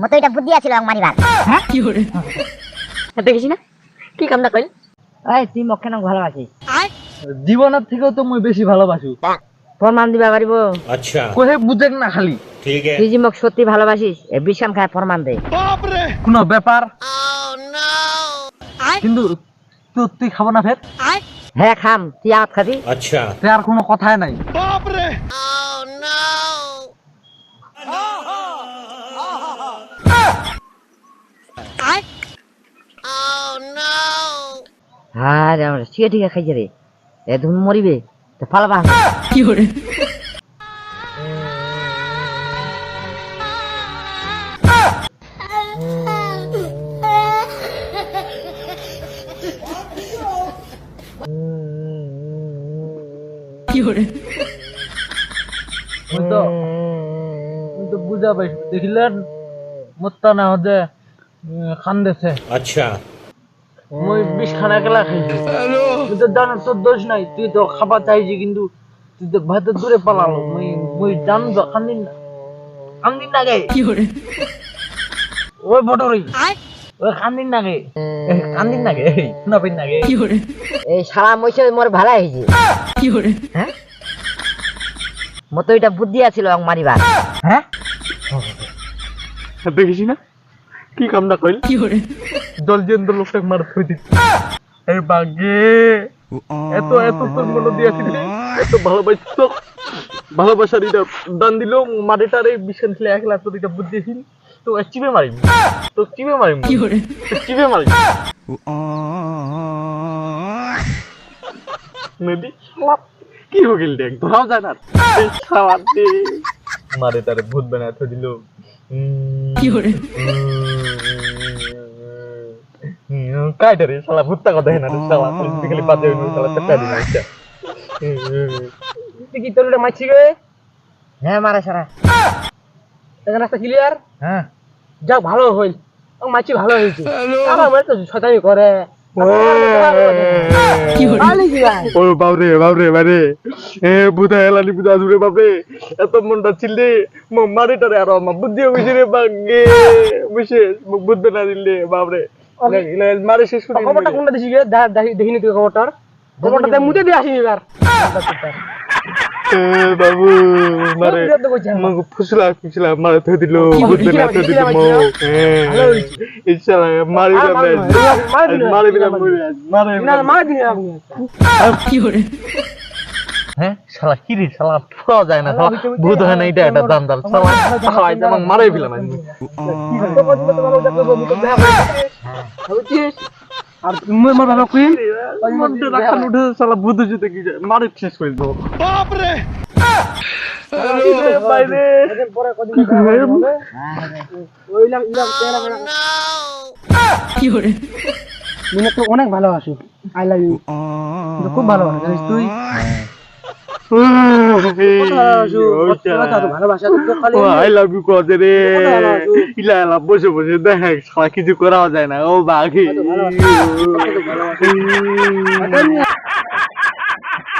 মতো এটা বুদ্ধি আছিল মারিবার। কি কামটা কইল তুই না ভালোবাসি জীবনের তো বেশি ভালোবাসি। প্রমাণ দিবা পারিব আচ্ছা। কোহে না খালি। ঠিক আছে। তুই মোক সত্যি ভালোবাসিস এ বিশান খায় প্রমাণ দে। বাপ রে কোন ব্যাপার কিন্তু তুই তুই না ফের হ্যাঁ খাম। তুই আত খাবি। আচ্ছা। আর কোনো কথাই নাই। বাপ রে ও হ্যাঁ রে আমরা ঠিক ঠিক খাইছে রে। এ ধুন মরিবে তো ফালবা কি করে? কি করে? তো বুঝা পাইছো দেখিলেন? মোত্তা না হতে খান্দেছে। আচ্ছা। মই বিষ খানা খাইছি তো জানো তোর দোষ নাই তুই তো খাবার চাইছি কিন্তু তুই তো ভাতের দূরে পালালো। মুই মুই জানো তো খান্দিন না। খান্দিন না গে। ওই বটরি। ওই খান্দিন না গে। এ, কান্দিন না গে। না গে। এই সারা মইছে মোর ভালো হয়েছে হ্যাঁ? মতো এটা বুদ্ধি আছিল আমাকে মারিবার। হ্যাঁ? দেখিস না? কি কামটা কইল? জলজেন্দ্র লোকটাকে মার থই দিচ্ছি এই বাগে! এত এত তোর মনে দিয়েছিল এত ভালোবাসি ভালোবাসার এটা দান দিল মাটিটারে বিশাল খেলে একলা তোর এটা বুদ্ধি ছিল তো চিপে মারিম। তো চিপে মারিম। তো চিপে মারিম। নদী শালা কি হয়ে গেল দেখ ধরাও যায় না। এই শালা দে। মারে তারে ভূত বানায় থই দিল। আচ্ছা গে হ্যাঁ মারা সারা এখানে রাস্তা ক্লিয়ার হ্যাঁ যাক ভালো হইল ও মাছি ভালো হয়েছে আমার তো করে ও বাবরে বাবরে বারে এ বুধা এলানি বুধা এত মনটা ছিলে আর আমার বুদ্ধি হইছে রে বাগে বুঝে মুখ না দিলে বাপরে মারে শেষ করে খবরটা কোনটা দিছি দেখিনি তুই খবরটার। খবরটা মুদে দিয়ে আসিনি এ বাবু মারে মগ ফুসলা ফুসলা মারে থই দিল বুঝবে না থই দিল মো ইনশাআল্লাহ মারি যাবে মারি দিলে মারে মার দিন আপনি হ্যাঁ শালা কি রে শালা ফুরা যায় না শালা ভূত হয় না এটা এটা দান দাল শালা শালা এটা মারাই ফেলাম আমি আর তুমি আমার বাবা কই? মনটা রাখান উঠে শালা ভূত যেতে কি যায়। মারে শেষ করে দেবো। মিনা তো অনেক ভালোবাসি। আই লাভ ইউ খুব ভালোবাসি জানিস তুই? ভালোবাসা আই লাভ ইউ কদে রে ইলা ইলা বসে বসে দেখ সারা কিছু করা যায় না ও বাঘি